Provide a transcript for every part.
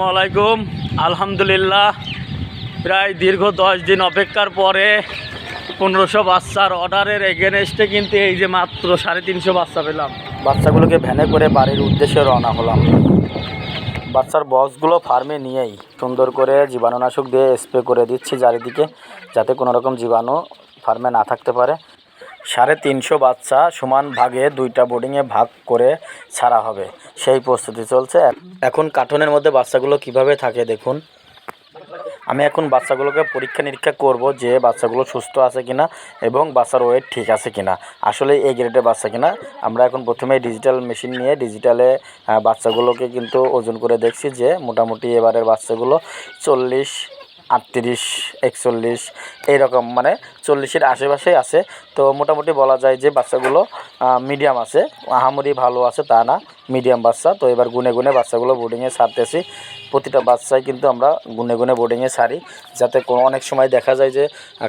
আসসালামু আলাইকুম। আলহামদুলিল্লাহ, প্রায় দীর্ঘ দশ দিন অপেক্ষার পরে পনেরোশো বাচ্চার অর্ডারের এগেনস্টে কিন্তু এই যে মাত্র সাড়ে তিনশো বাচ্চা পেলাম। বাচ্চাগুলোকে ভ্যানে করে বাড়ির উদ্দেশ্যে রওনা হলাম। বাচ্চার বক্সগুলো ফার্মে নিয়েই সুন্দর করে জীবাণুনাশক দিয়ে স্প্রে করে দিচ্ছি চারিদিকে, যাতে কোনো রকম জীবাণু ফার্মে না থাকতে পারে। সাড়ে তিনশো বাচ্চা সমান ভাগে দুইটা বোর্ডিংয়ে ভাগ করে ছাড়া হবে। সেই প্রস্তুতি চলছে। এখন কার্টুনের মধ্যে বাচ্চাগুলো কীভাবে থাকে দেখুন। আমি এখন বাচ্চাগুলোকে পরীক্ষা নিরীক্ষা করব যে বাচ্চাগুলো সুস্থ আছে কিনা এবং বাচ্চার ওয়েট ঠিক আছে কিনা। আসলে এই গ্রেডের বাচ্চা কিনা? আমরা এখন প্রথমে ডিজিটাল মেশিন নিয়ে ডিজিটালে বাচ্চাগুলোকে কিন্তু ওজন করে দেখছি যে মোটামুটি এবারের বাচ্চাগুলো চল্লিশ, আটত্রিশ, একচল্লিশ, এইরকম মানে চল্লিশের আশেপাশেই আছে। তো মোটামুটি বলা যায় যে বাচ্চাগুলো মিডিয়াম আছে। আহামরি ভালো আছে, তা না মিডিয়াম বাচ্চা। তো এবার গুনে গুনে বাচ্চাগুলো বোর্ডিংয়ে ছাড়তেছি। প্রতিটা বাচ্চাই কিন্তু আমরা গুনে গুনে বোর্ডিংয়ে ছাড়ি। যাতে কোনো অনেক সময় দেখা যায় যে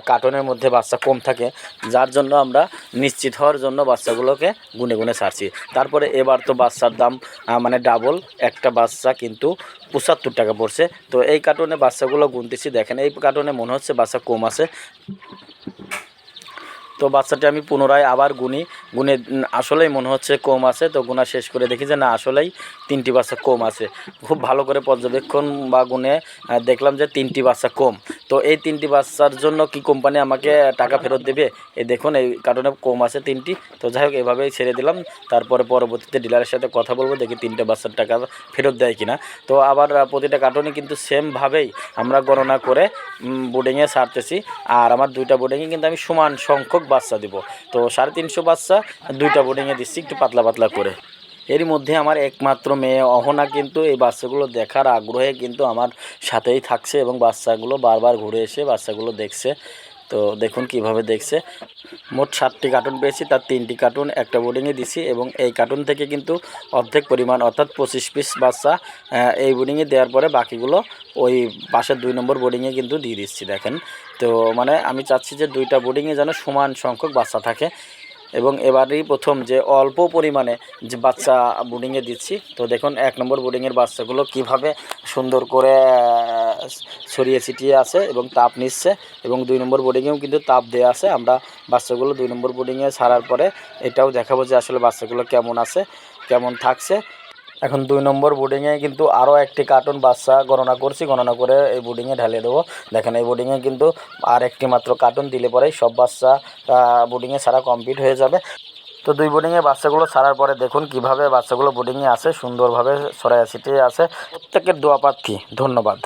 কার্টনের মধ্যে বাচ্চা কম থাকে। যার জন্য আমরা নিশ্চিত হওয়ার জন্য বাচ্চাগুলোকে গুনে গুনে ছাড়ছি। তারপরে এবার তো বাচ্চার দাম মানে ডাবল একটা বাচ্চা কিন্তু পঁচাত্তর টাকা পড়ছে। তো এই কার্টনে বাচ্চাগুলো গুনতেছি। দেখেন, এই কার্টনে মনে হচ্ছে বাচ্চা কম আছে। তো বাচ্চাটি আমি পুনরায় আবার গুনি, গুনে আসলেই মনে হচ্ছে কম আছে, তো গুনা শেষ করে দেখি যে না, আসলেই তিনটি বাচ্চা কম আছে। খুব ভালো করে পর্যবেক্ষণ বা গুনে দেখলাম যে তিনটি বাচ্চা কম। তো এই তিনটি বাচ্চার জন্য কি কোম্পানি আমাকে টাকা ফেরত দেবে? এই দেখুন, এই কারণে কম আছে তিনটি। তো যাই হোক, এভাবেই ছেড়ে দিলাম। তারপরে পরবর্তীতে ডিলারের সাথে কথা বলব, দেখি তিনটে বাচ্চার টাকা ফেরত দেয় কিনা। তো আবার প্রতিটা কার্টুনে কিন্তু সেমভাবেই আমরা গণনা করে বোর্ডিংয়ে ছাড়তেছি। আর আমার দুইটা বোর্ডিংয়ে কিন্তু আমি সমান সংখ্যক বাচ্চা দিব। তো সাড়ে তিনশো বাচ্চা, দুইটা বোর্ডিংয়ে দিচ্ছি, একটু পাতলা পাতলা করে। এর মধ্যে আমার একমাত্র মেয়ে অহনা কিন্তু এই বাচ্চাগুলো দেখার আগ্রহে কিন্তু আমার সাথেই থাকছে এবং বাচ্চাগুলো বারবার ঘুরে এসে বাচ্চাগুলো দেখছে। তো দেখুন কীভাবে দেখছে। মোট সাতটি কার্টুন পেয়েছি, তার তিনটি কার্টুন একটা বোর্ডিংয়ে দিছি এবং এই কার্টুন থেকে কিন্তু অর্ধেক পরিমাণ অর্থাৎ পঁচিশ পিস বাচ্চা এই বোর্ডিংয়ে দেওয়ার পরে বাকিগুলো ওই পাশের দুই নম্বর বোর্ডিংয়ে কিন্তু দিয়ে দিচ্ছি, দেখেন। তো মানে আমি চাচ্ছি যে দুইটা বোর্ডিংয়ে যেন সমান সংখ্যক বাচ্চা থাকে। এবং এবারই প্রথম যে অল্প পরিমাণে যে বাচ্চা বোর্ডিংয়ে দিচ্ছি, তো দেখুন এক নম্বর বোর্ডিংয়ের বাচ্চাগুলো কীভাবে সুন্দর করে ছড়িয়ে ছিটিয়ে আছে এবং তাপ নিচ্ছে এবং দুই নম্বর বোর্ডিংয়েও কিন্তু তাপ দেওয়া আছে। আমরা বাচ্চাগুলো দুই নম্বর বোর্ডিংয়ে ছাড়ার পরে এটাও দেখাবো যে আসলে বাচ্চাগুলো কেমন আছে, কেমন থাকছে। এখন দুই নম্বর বোর্ডিংয়ে কিন্তু আরও একটি কার্টুন বাচ্চা গণনা করছি, গণনা করে এই বোর্ডিংয়ে ঢেলে দেবো। দেখেন এই বোর্ডিংয়ে কিন্তু আর একটি মাত্র কার্টুন দিলে পরেই সব বাচ্চা বোর্ডিংয়ে সারা কমপ্লিট হয়ে যাবে। তো দুই বোর্ডিংয়ে বাচ্চাগুলো ছাড়ার পরে দেখুন কীভাবে বাচ্চাগুলো বোর্ডিংয়ে আছে সুন্দরভাবে সরাইয়া সিটিয়ে আছে। প্রত্যেকের দোয়া প্রার্থী, ধন্যবাদ।